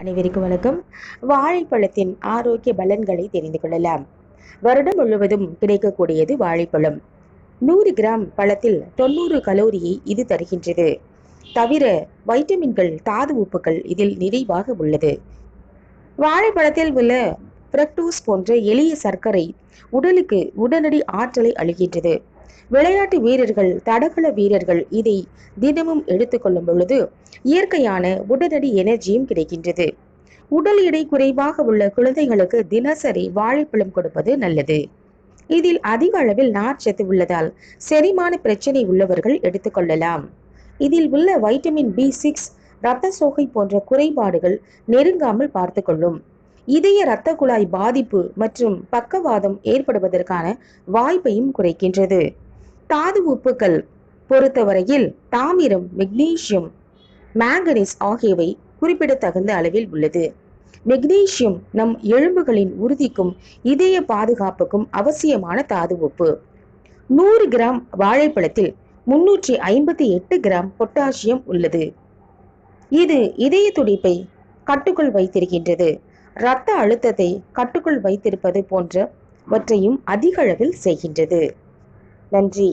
அனைவருக்கும் வணக்கம். வாழைப்பழத்தின் ஆரோக்கிய பலன்களை தெரிந்து கொள்ளலாம். வருடம் முழுவதும் கிடைக்கக்கூடியது வாழைப்பழம். நூறு கிராம் பழத்தில் தொண்ணூறு கலோரியை இது தருகின்றது. தவிர வைட்டமின்கள் தாது உப்புகள் இதில் நிறைவாக உள்ளது. வாழைப்பழத்தில் உள்ள பிரக்டூஸ் போன்ற எளிய சர்க்கரை உடலுக்கு உடனடி ஆற்றலை அளிக்கின்றது. விளையாட்டு வீரர்கள் தடகள வீரர்கள் இதை தினமும் எடுத்துக்கொள்ளும் பொழுது இயற்கையான உடனடி எனர்ஜியும் கிடைக்கின்றது. உடல் எடை குறைவாக உள்ள குழந்தைகளுக்கு தினசரி வாழைப்பழம் கொடுப்பது நல்லது. இதில் அதிக அளவில் நார்ச்சத்து உள்ளதால் செரிமான பிரச்சனை உள்ளவர்கள் எடுத்துக்கொள்ளலாம் இதில் உள்ள வைட்டமின் பி சிக்ஸ் இரத்த சோகை போன்ற குறைபாடுகள் நெருங்காமல் பார்த்துக்கொள்ளும் இதய இரத்த குழாய் பாதிப்பு மற்றும் பக்கவாதம் ஏற்படுவதற்கான வாய்ப்பையும் குறைக்கின்றது. தாது உப்புக்கள் பொறுத்தவரையில் தாமிரம் மெக்னீசியம் மேங்கனீஸ் ஆகியவை குறிப்பிடத்தகுந்த அளவில் உள்ளது. மெக்னீசியம் நம் எலும்புகளின் உறுதிக்கும் இதய பாதுகாப்புக்கும் அவசியமான தாது உப்பு. நூறு கிராம் வாழைப்பழத்தில் முன்னூற்றி ஐம்பத்தி எட்டு கிராம் பொட்டாசியம் உள்ளது. இது இதய துடிப்பை கட்டுக்குள் வைத்திருக்கின்றது. இரத்த அழுத்தத்தை கட்டுக்குள் வைத்திருப்பது போன்றவற்றையும் அதிக அளவில் செய்கின்றது. நன்றி.